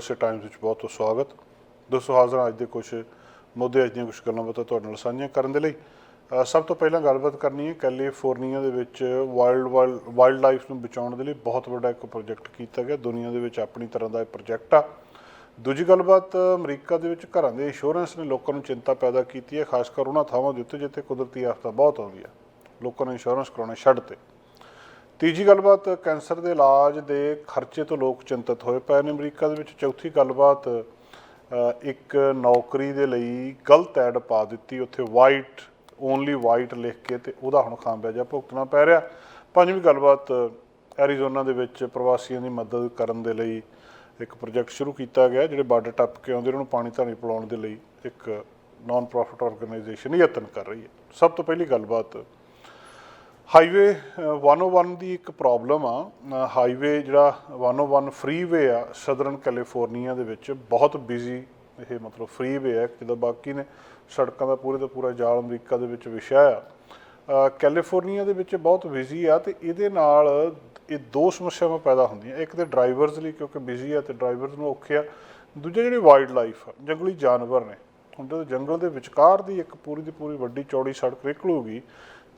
USA Times ਵਿੱਚ ਬਹੁਤ ਬਹੁਤ ਸਵਾਗਤ। ਦੋਸਤੋ ਹਾਜ਼ਰ ਅੱਜ ਦੇ ਕੁਝ ਮੁੱਦੇ, ਅੱਜ ਦੀਆਂ ਕੁਝ ਗੱਲਾਂ ਬਾਤਾਂ ਤੁਹਾਡੇ ਨਾਲ ਸਾਂਝੀਆਂ ਕਰਨ ਦੇ ਲਈ। ਸਭ ਤੋਂ ਪਹਿਲਾਂ ਗੱਲਬਾਤ ਕਰਨੀ ਹੈ, ਕੈਲੀਫੋਰਨੀਆ ਦੇ ਵਿੱਚ ਵਾਈਲਡ ਵਾਈਲਡ ਲਾਈਫ ਨੂੰ ਬਚਾਉਣ ਦੇ ਲਈ ਬਹੁਤ ਵੱਡਾ ਇੱਕ ਪ੍ਰੋਜੈਕਟ ਕੀਤਾ ਗਿਆ। ਦੁਨੀਆ ਦੇ ਵਿੱਚ ਆਪਣੀ ਤਰ੍ਹਾਂ ਦਾ ਇਹ ਪ੍ਰੋਜੈਕਟ ਆ। ਦੂਜੀ ਗੱਲਬਾਤ, ਅਮਰੀਕਾ ਦੇ ਵਿੱਚ ਘਰਾਂ ਦੇ ਇੰਸ਼ੋਰੈਂਸ ਨੇ ਲੋਕਾਂ ਨੂੰ ਚਿੰਤਾ ਪੈਦਾ ਕੀਤੀ ਹੈ, ਖਾਸ ਕਰ ਉਹਨਾਂ ਥਾਵਾਂ ਦੇ ਉੱਤੇ, ਜਿੱਥੇ ਕੁਦਰਤੀ ਆਫਤਾਂ ਬਹੁਤ ਆਉਂਦੀਆਂ। ਲੋਕਾਂ ਨੇ ਇੰਸ਼ੋਰੈਂਸ ਕਰਾਉਣੇ ਛੱਡ ਤੇ। ਤੀਜੀ ਗੱਲਬਾਤ, ਕੈਂਸਰ ਦੇ ਇਲਾਜ ਦੇ ਖਰਚੇ ਤੋਂ ਲੋਕ ਚਿੰਤਤ ਹੋਏ ਪਏ ਨੇ। ਅਮਰੀਕਾ ਦੇ ਵਿੱਚ ਚੌਥੀ ਗੱਲਬਾਤ ਇੱਕ ਨੌਕਰੀ ਦੇ ਲਈ ਗਲਤ ਐਡ ਪਾ ਦਿੱਤੀ। ਉੱਥੇ ਵਾਈਟ ਓਨਲੀ ਵਾਈਟ ਲਿਖ ਕੇ ਤੇ ਉਹਦਾ ਹੁਣ ਖਾਮਿਆਜਾ ਭੁਗਤਣਾ ਪੈ ਰਿਹਾ। ਪੰਜਵੀਂ ਗੱਲਬਾਤ, ਐਰੀਜ਼ੋਨਾ ਦੇ ਵਿੱਚ ਪ੍ਰਵਾਸੀਆਂ ਦੀ ਮਦਦ ਕਰਨ ਦੇ ਲਈ ਇੱਕ ਪ੍ਰੋਜੈਕਟ ਸ਼ੁਰੂ ਕੀਤਾ ਗਿਆ, ਜਿਹੜੇ ਬਾਰਡਰ ਟੱਪ ਕੇ ਆਉਂਦੇ ਉਹਨਾਂ ਨੂੰ ਪਾਣੀ ਧਾਣੀ ਪਿਲਾਉਣ ਦੇ ਲਈ ਇੱਕ ਨਾਨ ਪ੍ਰੋਫਿਟ ਆਰਗੇਨਾਈਜੇਸ਼ਨ ਯਤਨ ਕਰ ਰਹੀ ਹੈ। ਸਭ ਤੋਂ ਪਹਿਲੀ ਗੱਲਬਾਤ ਹਾਈਵੇ 101 ਦੀ ਇੱਕ ਪ੍ਰੋਬਲਮ ਆ। ਹਾਈਵੇ ਜਿਹੜਾ 101 ਫਰੀਵੇ ਆ ਸਦਰਨ ਕੈਲੀਫੋਰਨੀਆ ਦੇ ਵਿੱਚ, ਬਹੁਤ ਬਿਜ਼ੀ ਇਹ ਮਤਲਬ ਫਰੀਵੇ ਆ ਜਿਹਦਾ ਬਾਕੀ ਨੇ ਸੜਕਾਂ ਦਾ ਪੂਰੇ ਦਾ ਪੂਰਾ ਜਾਲ ਅਮਰੀਕਾ ਦੇ ਵਿੱਚ ਵਿਸ਼ਾ ਆ। ਕੈਲੀਫੋਰਨੀਆ ਦੇ ਵਿੱਚ ਬਹੁਤ ਬਿਜ਼ੀ ਆ ਤੇ ਇਹਦੇ ਨਾਲ ਇਹ ਦੋ ਸਮੱਸਿਆਵਾਂ ਪੈਦਾ ਹੁੰਦੀਆਂ। ਇੱਕ ਤੇ ਡਰਾਈਵਰਸ ਲਈ, ਕਿਉਂਕਿ ਬਿਜ਼ੀ ਆ ਤੇ ਡਰਾਈਵਰਸ ਨੂੰ ਔਖੇ ਆ। ਦੂਜੇ ਜਿਹੜੀ ਵਾਈਲਡ ਲਾਈਫ ਆ, ਜੰਗਲੀ ਜਾਨਵਰ ਨੇ। ਹੁਣ ਜਦੋਂ ਜੰਗਲ ਦੇ ਵਿਚਕਾਰ ਦੀ ਇੱਕ ਪੂਰੀ ਦੀ ਪੂਰੀ ਵੱਡੀ ਚੌੜੀ ਸੜਕ ਨਿਕਲੂਗੀ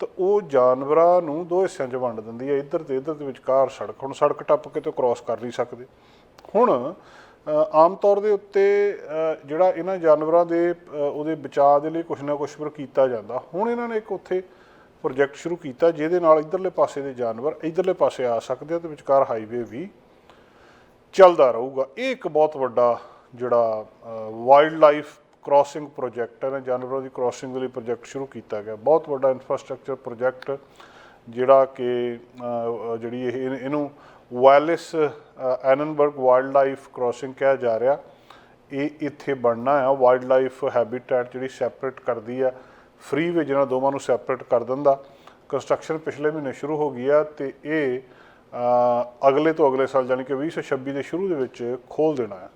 ਤਾਂ ਉਹ ਜਾਨਵਰਾਂ ਨੂੰ ਦੋ ਹਿੱਸਿਆਂ 'ਚ ਵੰਡ ਦਿੰਦੀ ਹੈ, ਇੱਧਰ ਤੇ ਇੱਧਰ ਦੇ ਵਿਚਕਾਰ ਸੜਕ। ਹੁਣ ਸੜਕ ਟੱਪ ਕੇ ਤੇ ਕ੍ਰਾਸ ਕਰ ਨਹੀਂ ਸਕਦੇ। ਹੁਣ ਆਮ ਤੌਰ ਦੇ ਉੱਤੇ ਜਿਹੜਾ ਇਹਨਾਂ ਜਾਨਵਰਾਂ ਦੇ ਉਹਦੇ ਬਚਾਅ ਦੇ ਲਈ ਕੁਝ ਨਾ ਕੁਝ ਪਰ ਕੀਤਾ ਜਾਂਦਾ। ਹੁਣ ਇਹਨਾਂ ਨੇ ਇੱਕ ਉੱਥੇ ਪ੍ਰੋਜੈਕਟ ਸ਼ੁਰੂ ਕੀਤਾ, ਜਿਹਦੇ ਨਾਲ ਇਧਰਲੇ ਪਾਸੇ ਦੇ ਜਾਨਵਰ ਇਧਰਲੇ ਪਾਸੇ ਆ ਸਕਦੇ ਆ ਤੇ ਵਿਚਕਾਰ ਹਾਈਵੇ ਵੀ ਚੱਲਦਾ ਰਹੂਗਾ। ਇਹ ਇੱਕ ਬਹੁਤ ਵੱਡਾ ਜਿਹੜਾ ਵਾਈਲਡ ਲਾਈਫ ਕ੍ਰਾਸਿੰਗ ਪ੍ਰੋਜੈਕਟ ਹੈ ਨਾ, ਜਾਨਵਰਾਂ ਦੀ ਕ੍ਰਾਸਿੰਗ ਲਈ ਪ੍ਰੋਜੈਕਟ ਸ਼ੁਰੂ ਕੀਤਾ ਗਿਆ। ਬਹੁਤ ਵੱਡਾ ਇਨਫਰਾਸਟ੍ਰਕਚਰ ਪ੍ਰੋਜੈਕਟ ਜਿਹੜਾ ਕਿ ਜਿਹੜੀ ਇਹ, ਇਹਨੂੰ- ਇਹਨੂੰ Wallis Annenberg wildlife crossing ਕਿਹਾ ਜਾ ਰਿਹਾ। ਇਹ ਇੱਥੇ ਬਣਨਾ ਆ। ਵਾਈਲਡ ਲਾਈਫ ਹੈਬਿਟੈਟ ਜਿਹੜੀ ਸੈਪਰੇਟ ਕਰਦੀ ਆ। ਫ੍ਰੀ ਵੇ ਜਿਹਨਾਂ ਦੋਵਾਂ ਨੂੰ ਸੈਪਰੇਟ ਕਰ ਦਿੰਦਾ। ਕੰਸਟਰਕਸ਼ਨ ਪਿਛਲੇ ਮਹੀਨੇ ਸ਼ੁਰੂ ਹੋ ਗਈ ਆ ਤੇ ਇਹ ਅਗਲੇ ਤੋਂ ਅਗਲੇ ਸਾਲ ਯਾਨੀ ਕਿ 2026 ਦੇ ਸ਼ੁਰੂ ਦੇ ਵਿੱਚ ਖੋਲ ਦੇਣਾ ਆ।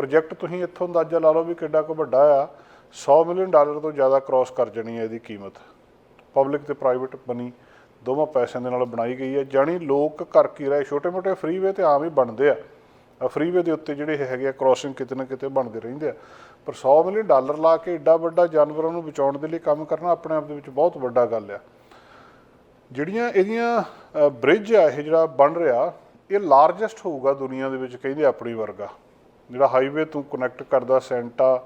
ਪ੍ਰੋਜੈਕਟ ਤੁਸੀਂ ਇੱਥੋਂ ਅੰਦਾਜ਼ਾ ਲਾ ਲਓ ਵੀ ਕਿੱਡਾ ਕੁ ਵੱਡਾ ਆ 100 ਮਿਲੀਅਨ ਡਾਲਰ ਤੋਂ ਜ਼ਿਆਦਾ ਕ੍ਰਾਸ ਕਰ ਜਾਣੀ ਹੈ ਇਹਦੀ ਕੀਮਤ। ਪਬਲਿਕ ਤੇ ਪ੍ਰਾਈਵੇਟ ਮਨੀ ਦੋਵਾਂ ਪੈਸਿਆਂ ਦੇ ਨਾਲ ਬਣਾਈ ਗਈ ਹੈ, ਜਾਣੀ ਲੋਕ ਘਰ ਕੀ ਰਹੇ, ਛੋਟੇ-ਮੋਟੇ ਫਰੀਵੇ ਤੇ ਆਮ ਹੀ ਬਣਦੇ ਆ। ਫਰੀਵੇ ਦੇ ਉੱਤੇ ਜਿਹੜੇ ਹੈਗੇ ਆ ਕ੍ਰਾਸਿੰਗ ਕਿਤੇ ਨਾ ਕਿਤੇ ਬਣਦੇ ਰਹਿੰਦੇ ਆ। ਪਰ 100 ਮਿਲੀਅਨ ਡਾਲਰ ਲਾ ਕੇ ਏਡਾ ਵੱਡਾ ਜਾਨਵਰਾਂ ਨੂੰ ਬਚਾਉਣ ਦੇ ਲਈ ਕੰਮ ਕਰਨਾ ਆਪਣੇ ਆਪ ਦੇ ਵਿੱਚ ਬਹੁਤ ਵੱਡਾ ਗੱਲ ਆ। ਜਿਹੜੀਆਂ ਇਹਦੀਆਂ ਬ੍ਰਿਜ ਆ, ਇਹ ਜਿਹੜਾ ਬਣ ਰਿਹਾ, ਇਹ ਲਾਰਜੈਸਟ ਹੋਊਗਾ ਦੁਨੀਆ ਦੇ ਵਿੱਚ ਕਹਿੰਦੇ ਆਪਣੀ ਵਰਗਾ। ਜਿਹੜਾ ਹਾਈਵੇ ਤੋਂ ਕਨੈਕਟ ਕਰਦਾ ਸੈਂਟਾ,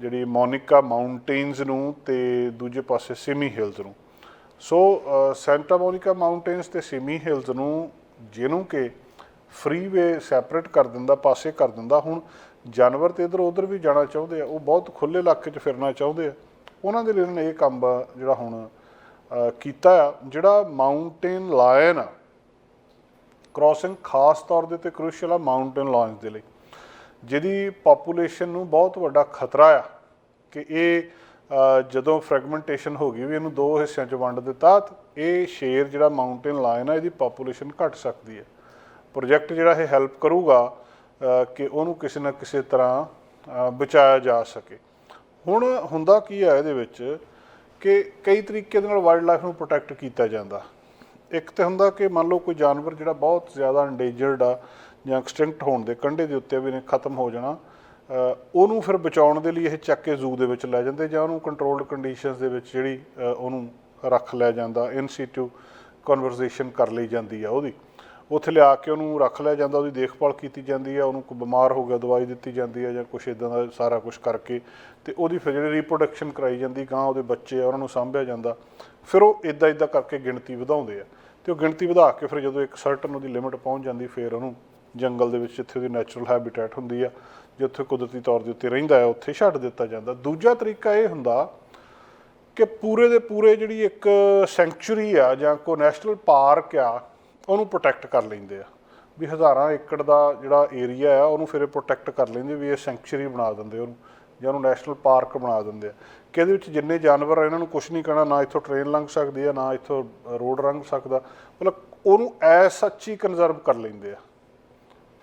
ਜਿਹੜੀ ਮੋਨਿਕਾ ਮਾਊਂਟੇਨਸ ਨੂੰ ਤੇ ਦੂਜੇ ਪਾਸੇ ਸਿਮੀ ਹਿਲਸ ਨੂੰ। ਸੋ ਸੈਂਟਾ ਮੋਨਿਕਾ ਮਾਊਂਟੇਨਸ ਤੇ ਸਿਮੀ ਹਿਲਸ ਨੂੰ ਜਿਹਨੂੰ ਕਿ ਫਰੀਵੇ ਸੈਪਰੇਟ ਕਰ ਦਿੰਦਾ, ਪਾਸੇ ਕਰ ਦਿੰਦਾ। ਹੁਣ ਜਾਨਵਰ ਤੇ ਇਧਰ ਉਧਰ ਵੀ ਜਾਣਾ ਚਾਹੁੰਦੇ ਆ, ਉਹ ਬਹੁਤ ਖੁੱਲੇ ਇਲਾਕੇ 'ਚ ਫਿਰਨਾ ਚਾਹੁੰਦੇ ਆ। ਉਹਨਾਂ ਦੇ ਲਈ ਇਹਨਾਂ ਨੇ ਇਹ ਕੰਮ ਜਿਹੜਾ ਹੁਣ ਕੀਤਾ ਆ, ਜਿਹੜਾ ਮਾਊਂਟੇਨ ਲਾਇਨ ਆ। ਕ੍ਰਾਸਿੰਗ ਖਾਸ ਤੌਰ ਦੇ ਤੇ ਕ੍ਰੂਸ਼ੀਅਲ ਆ ਮਾਊਂਟੇਨ ਲਾਇਨਸ ਦੇ ਲਈ। ਜਿਹਦੀ ਪੋਪੂਲੇਸ਼ਨ ਨੂੰ ਬਹੁਤ ਵੱਡਾ ਖਤਰਾ ਆ ਕਿ ਇਹ ਜਦੋਂ ਫ੍ਰੈਗਮੈਂਟੇਸ਼ਨ ਹੋ ਗਈ ਵੀ ਇਹਨੂੰ ਦੋ ਹਿੱਸਿਆਂ 'ਚ ਵੰਡ ਦਿੱਤਾ ਇਹ ਸ਼ੇਰ ਜਿਹੜਾ ਮਾਊਂਟੇਨ ਲਾਇਨ ਆ, ਇਹਦੀ ਪੋਪੂਲੇਸ਼ਨ ਘਟ ਸਕਦੀ ਹੈ। ਪ੍ਰੋਜੈਕਟ ਜਿਹੜਾ ਇਹ ਹੈਲਪ ਕਰੂਗਾ ਕਿ ਉਹਨੂੰ ਕਿਸੇ ਨਾ ਕਿਸੇ ਤਰ੍ਹਾਂ ਬਚਾਇਆ ਜਾ ਸਕੇ। ਹੁਣ ਹੁੰਦਾ ਕੀ ਹੈ ਇਹਦੇ ਵਿੱਚ ਕਿ ਕਈ ਤਰੀਕੇ ਦੇ ਨਾਲ ਵਾਈਲਡ ਲਾਈਫ ਨੂੰ ਪ੍ਰੋਟੈਕਟ ਕੀਤਾ ਜਾਂਦਾ। ਇੱਕ ਤੇ ਹੁੰਦਾ ਕਿ ਮੰਨ ਲਓ ਕੋਈ ਜਾਨਵਰ ਜਿਹੜਾ ਬਹੁਤ ਜ਼ਿਆਦਾ ਇੰਡੇਂਜਰਡ ਆ ਜਾਂ ਐਕਸਟਿੰਕਟ ਹੋਣ ਦੇ ਕੰਢੇ ਦੇ ਉੱਤੇ ਵੀ ਨੇ, ਖਤਮ ਹੋ ਜਾਣਾ ਉਹਨੂੰ ਫਿਰ ਬਚਾਉਣ ਦੇ ਲਈ ਇਹ ਚੱਕ ਕੇ ਜ਼ੂ ਦੇ ਵਿੱਚ ਲੈ ਜਾਂਦੇ ਜਾਂ ਉਹਨੂੰ ਕੰਟਰੋਲਡ ਕੰਡੀਸ਼ਨਸ ਦੇ ਵਿੱਚ ਜਿਹੜੀ ਉਹਨੂੰ ਰੱਖ ਲਿਆ ਜਾਂਦਾ ਇਨ ਸੀਟੂ ਕਨਵਰਸੇਸ਼ਨ ਕਰ ਲਈ ਜਾਂਦੀ ਆ ਉਹਦੀ। ਉੱਥੇ ਲਿਆ ਕੇ ਉਹਨੂੰ ਰੱਖ ਲਿਆ ਜਾਂਦਾ, ਉਹਦੀ ਦੇਖਭਾਲ ਕੀਤੀ ਜਾਂਦੀ ਆ, ਉਹਨੂੰ ਕੋਈ ਬਿਮਾਰ ਹੋ ਗਿਆ, ਦਵਾਈ ਦਿੱਤੀ ਜਾਂਦੀ ਹੈ ਜਾਂ ਕੁਛ ਇਦਾਂ ਦਾ ਸਾਰਾ ਕੁਝ ਕਰਕੇ ਤੇ ਉਹਦੀ ਫਿਰ ਜਿਹੜੀ ਰੀਪਰੋਡਕਸ਼ਨ ਕਰਾਈ ਜਾਂਦੀ ਗਾਂ ਉਹਦੇ ਬੱਚੇ ਆ, ਉਹਨਾਂ ਨੂੰ ਸਾਂਭਿਆ ਜਾਂਦਾ, ਫਿਰ ਉਹ ਇਦਾਂ ਇਦਾਂ ਕਰਕੇ ਗਿਣਤੀ ਵਧਾਉਂਦੇ ਆ। ਤੇ ਉਹ ਗਿਣਤੀ ਵਧਾ ਕੇ ਫਿਰ ਜਦੋਂ ਇੱਕ ਸਰਟਨ ਉਹਦੀ ਲਿਮਿਟ ਪਹੁੰਚ ਜਾਂਦੀ, ਫਿਰ ਉਹਨੂੰ ਜੰਗਲ ਦੇ ਵਿੱਚ ਜਿੱਥੇ ਉਹਦੀ ਨੈਚੁਰਲ ਹੈਬਿਟੈਟ ਹੁੰਦੀ ਆ, ਜਿੱਥੇ ਕੁਦਰਤੀ ਤੌਰ ਦੇ ਉੱਤੇ ਰਹਿੰਦਾ ਹੈ ਉੱਥੇ ਛੱਡ ਦਿੱਤਾ ਜਾਂਦਾ। ਦੂਜਾ ਤਰੀਕਾ ਇਹ ਹੁੰਦਾ ਕਿ ਪੂਰੇ ਦੇ ਪੂਰੇ ਜਿਹੜੀ ਇੱਕ ਸੈਂਚੁਰੀ ਆ ਜਾਂ ਕੋ ਨੈਸ਼ਨਲ ਪਾਰਕ ਆ, ਉਹਨੂੰ ਪ੍ਰੋਟੈਕਟ ਕਰ ਲੈਂਦੇ ਆ। ਵੀ ਹਜ਼ਾਰਾਂ ਏਕੜ ਦਾ ਜਿਹੜਾ ਏਰੀਆ ਆ, ਉਹਨੂੰ ਫਿਰ ਪ੍ਰੋਟੈਕਟ ਕਰ ਲੈਂਦੇ ਵੀ ਇਹ ਸੈਂਚੁਰੀ ਬਣਾ ਦਿੰਦੇ ਉਹਨੂੰ, ਜਾਂ ਉਹਨੂੰ ਨੈਸ਼ਨਲ ਪਾਰਕ ਬਣਾ ਦਿੰਦੇ ਆ। ਕਿ ਇਹਦੇ ਵਿੱਚ ਜਿੰਨੇ ਜਾਨਵਰ ਆ, ਇਹਨਾਂ ਨੂੰ ਕੁਝ ਨਹੀਂ ਕਹਿਣਾ, ਨਾ ਇੱਥੋਂ ਟ੍ਰੇਨ ਲੰਘ ਸਕਦੀ ਆ, ਨਾ ਇੱਥੋਂ ਰੋਡ ਲੰਘ ਸਕਦਾ। ਮਤਲਬ ਉਹਨੂੰ ਐ ਸੱਚੀ ਕੰਜ਼ਰਵ ਕਰ ਲੈਂਦੇ ਆ।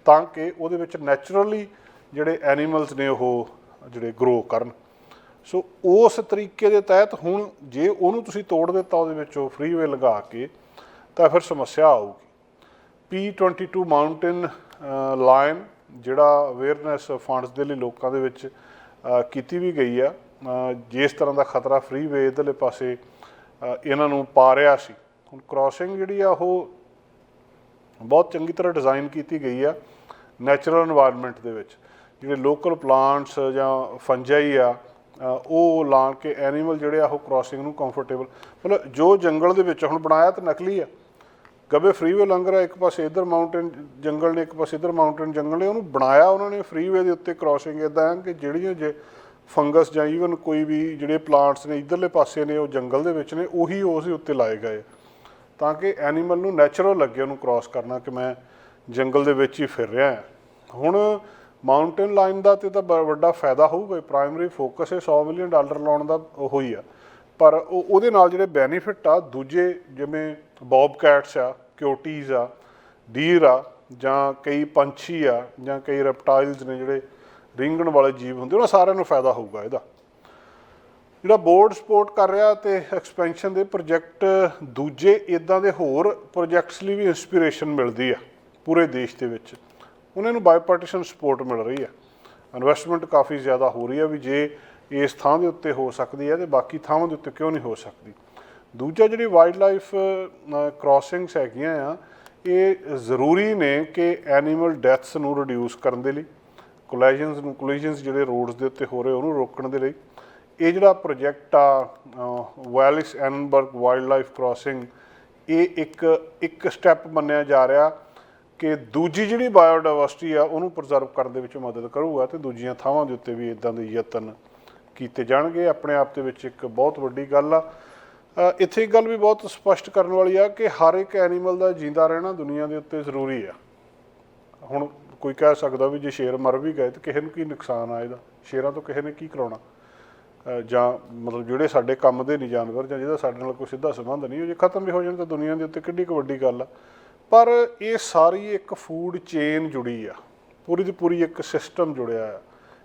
ਤਾਂ ਕਿ ਉਹਦੇ ਵਿੱਚ ਨੈਚੁਰਲੀ ਜਿਹੜੇ ਐਨੀਮਲਸ ਨੇ ਉਹ ਜਿਹੜੇ ਗਰੋ ਕਰਨ। ਸੋ ਉਸ ਤਰੀਕੇ ਦੇ ਤਹਿਤ ਹੁਣ ਜੇ ਉਹਨੂੰ ਤੁਸੀਂ ਤੋੜ ਦਿੱਤਾ ਉਹਦੇ ਵਿੱਚੋਂ ਫ੍ਰੀਵੇ ਲਗਾ ਕੇ, ਤਾਂ ਫਿਰ ਸਮੱਸਿਆ ਆਊਗੀ। P22 ਮਾਊਂਟੇਨ ਲਾਇਨ ਜਿਹੜਾ ਅਵੇਅਰਨੈਸ ਫੰਡਸ ਦੇ ਲਈ ਲੋਕਾਂ ਦੇ ਵਿੱਚ ਕੀਤੀ ਵੀ ਗਈ ਆ ਜਿਸ ਤਰ੍ਹਾਂ ਦਾ ਖਤਰਾ ਫ੍ਰੀਵੇ ਇਧਰਲੇ ਪਾਸੇ ਇਹਨਾਂ ਨੂੰ ਪਾ ਰਿਹਾ ਸੀ। ਹੁਣ ਕ੍ਰਾਸਿੰਗ ਜਿਹੜੀ ਆ ਉਹ ਬਹੁਤ ਚੰਗੀ ਤਰ੍ਹਾਂ ਡਿਜ਼ਾਈਨ ਕੀਤੀ ਗਈ ਆ ਨੈਚੁਰਲ এনवायरमेंट ਦੇ ਵਿੱਚ। ਜਿਹੜੇ ਲੋਕਲ ਪਲਾਂਟਸ ਜਾਂ ਫੰਜਾਈ ਆ ਉਹ ਲਾ ਕੇ ਐਨੀਮਲ ਜਿਹੜੇ ਆ, ਉਹ ਕ੍ਰਾਸਿੰਗ ਨੂੰ ਕੰਫਰਟੇਬਲ ਮਤਲਬ ਜੋ ਜੰਗਲ ਦੇ ਵਿੱਚ ਹੁਣ ਬਣਾਇਆ ਤਾਂ ਨਕਲੀ ਆ। ਗੱਬੇ ਫਰੀਵੇ ਲੰਗਰ ਆ ਇੱਕ ਪਾਸੇ ਇਧਰ ਮਾਊਂਟੇਨ ਜੰਗਲ ਨੇ, ਇੱਕ ਪਾਸੇ ਇਧਰ ਮਾਊਂਟੇਨ ਜੰਗਲ ਨੇ, ਉਹਨੂੰ ਬਣਾਇਆ ਉਹਨਾਂ ਨੇ ਫਰੀਵੇ ਦੇ ਉੱਤੇ ਕ੍ਰਾਸਿੰਗ ਇਦਾਂ ਕਿ ਜਿਹੜੀਆਂ ਜੇ ਫੰਗਸ ਜਾਂ ਈਵਨ ਕੋਈ ਵੀ ਜਿਹੜੇ ਪਲਾਂਟਸ ਨੇ, ਇਧਰਲੇ ਪਾਸੇ ਨੇ, ਉਹ ਜੰਗਲ ਦੇ ਵਿੱਚ ਨੇ, ਉਹੀ ਉਸ ਉੱਤੇ ਲਾਏ ਗਏ ਤਾਂ ਕਿ ਐਨੀਮਲ ਨੂੰ ਨੈਚੁਰਲ ਲੱਗੇ ਉਹਨੂੰ ਕ੍ਰਾਸ ਕਰਨਾ ਕਿ ਮੈਂ ਜੰਗਲ ਦੇ ਵਿੱਚ ਹੀ ਫਿਰ ਰਿਹਾ ਹਾਂ। ਹੁਣ ਮਾਊਂਟੇਨ ਲਾਈਨ ਦਾ ਤੇ ਤਾਂ ਵੱਡਾ ਫਾਇਦਾ ਹੋਊਗਾ ਪ੍ਰਾਇਮਰੀ ਫੋਕਸ ਹੈ 100 ਮਿਲੀਅਨ ਡਾਲਰ ਲਾਉਣ ਦਾ ਉਹ ਹੀ ਆ। ਪਰ ਉਹ, ਉਹਦੇ ਨਾਲ ਜਿਹੜੇ ਬੈਨੀਫਿਟ ਆ, ਦੂਜੇ ਜਿਵੇਂ ਬੌਬ ਕੈਟਸ ਆ ਕਿਊਟੀਜ਼ ਆ ਡੀਰ ਆ, ਜਾਂ ਕਈ ਪੰਛੀ ਆ, ਜਾਂ ਕਈ ਰੈਪਟਾਈਲਸ ਨੇ ਜਿਹੜੇ ਰਿੰਗਣ ਵਾਲੇ ਜੀਵ ਹੁੰਦੇ, ਉਹਨਾਂ ਸਾਰਿਆਂ ਨੂੰ ਫਾਇਦਾ ਹੋਊਗਾ ਇਹਦਾ। ਜਿਹੜਾ ਬੋਰਡ ਸਪੋਰਟ ਕਰ ਰਿਹਾ ਤੇ ਐਕਸਪੈਂਸ਼ਨ ਦੇ ਪ੍ਰੋਜੈਕਟ, ਦੂਜੇ ਇਦਾਂ ਦੇ ਹੋਰ ਪ੍ਰੋਜੈਕਟਸ ਲਈ ਵੀ ਇਨਸਪੀਰੇਸ਼ਨ ਮਿਲਦੀ ਆ ਪੂਰੇ ਦੇਸ਼ ਦੇ ਵਿੱਚ। ਉਹਨਾਂ ਨੂੰ ਬਾਇਪਾਰਟੀਸ਼ਨ ਸਪੋਰਟ ਮਿਲ ਰਹੀ ਆ। ਇਨਵੈਸਟਮੈਂਟ ਕਾਫੀ ਜ਼ਿਆਦਾ ਹੋ ਰਹੀ ਆ ਵੀ ਜੇ ਇਸ ਥਾਂ ਦੇ ਉੱਤੇ ਹੋ ਸਕਦੀ ਹੈ ਤੇ ਬਾਕੀ ਥਾਵਾਂ ਦੇ ਉੱਤੇ ਕਿਉਂ ਨਹੀਂ ਹੋ ਸਕਦੀ। ਦੂਜਾ ਜਿਹੜੀ ਵਾਈਲਡ ਲਾਈਫ ਕ੍ਰਾਸਿੰਗਸ ਹੈਗੀਆਂ ਆ, ਇਹ ਜ਼ਰੂਰੀ ਨੇ ਕਿ ਐਨੀਮਲ ਡੈਥਸ ਨੂੰ ਰਿਡਿਊਸ ਕਰਨ ਦੇ ਲਈ ਕੋਲੀਜਨਸ ਨੂੰ ਕੋਲੀਜਨਸ ਜਿਹੜੇ ਰੋਡਸ ਦੇ ਉੱਤੇ ਹੋ ਰਹੇ ਉਹਨੂੰ ਰੋਕਣ ਦੇ ਲਈ। ਇਹ ਜਿਹੜਾ ਪ੍ਰੋਜੈਕਟ ਆ Wallis Annenberg wildlife crossing ਇਹ ਇੱਕ ਇੱਕ ਸਟੈਪ ਮੰਨਿਆ ਜਾ ਰਿਹਾ ਕਿ ਦੂਜੀ ਜਿਹੜੀ ਬਾਇਓਡਾਇਵਰਸਿਟੀ ਆ, ਉਹਨੂੰ ਪ੍ਰਜਰਵ ਕਰਨ ਦੇ ਵਿੱਚ ਮਦਦ ਕਰੂਗਾ ਤੇ ਦੂਜੀਆਂ ਥਾਵਾਂ ਦੇ ਉੱਤੇ ਵੀ ਇਦਾਂ ਦੇ ਯਤਨ ਕੀਤੇ ਜਾਣਗੇ। ਆਪਣੇ ਆਪ ਦੇ ਵਿੱਚ ਇੱਕ ਬਹੁਤ ਵੱਡੀ ਗੱਲ ਆ। ਇੱਥੇ ਇੱਕ ਗੱਲ ਵੀ ਬਹੁਤ ਸਪਸ਼ਟ ਕਰਨ ਵਾਲੀ ਆ ਕਿ ਹਰ ਇੱਕ ਐਨੀਮਲ ਦਾ ਜਿੰਦਾ ਰਹਿਣਾ ਦੁਨੀਆ ਦੇ ਉੱਤੇ ਜ਼ਰੂਰੀ ਆ। ਹੁਣ ਕੋਈ ਕਹਿ ਸਕਦਾ ਵੀ ਜੇ ਸ਼ੇਰ ਮਰ ਵੀ ਗਏ ਤਾਂ ਕਿਸੇ ਨੂੰ ਕੀ ਨੁਕਸਾਨ ਆ ਇਹਦਾ? ਸ਼ੇਰਾਂ ਤੋਂ ਕਿਸੇ ਨੇ ਕੀ ਕਰਾਉਣਾ? ਜਾਂ ਮਤਲਬ ਜਿਹੜੇ ਸਾਡੇ ਕੰਮ ਦੇ ਨਹੀਂ ਜਾਨਵਰ ਜਾਂ ਜਿਹਦਾ ਸਾਡੇ ਨਾਲ ਕੋਈ ਸਿੱਧਾ ਸੰਬੰਧ ਨਹੀਂ, ਉਹ ਜੇ ਖਤਮ ਵੀ ਹੋ ਜਾਣ ਤਾਂ ਦੁਨੀਆ ਦੇ ਉੱਤੇ ਕਿੱਡੀ ਕੁ ਵੱਡੀ ਗੱਲ ਆ। ਪਰ ਇਹ ਸਾਰੀ ਇੱਕ ਫੂਡ ਚੇਨ ਜੁੜੀ ਆ। ਪੂਰੀ ਦੀ ਪੂਰੀ ਇੱਕ ਸਿਸਟਮ ਜੁੜਿਆ ਆ।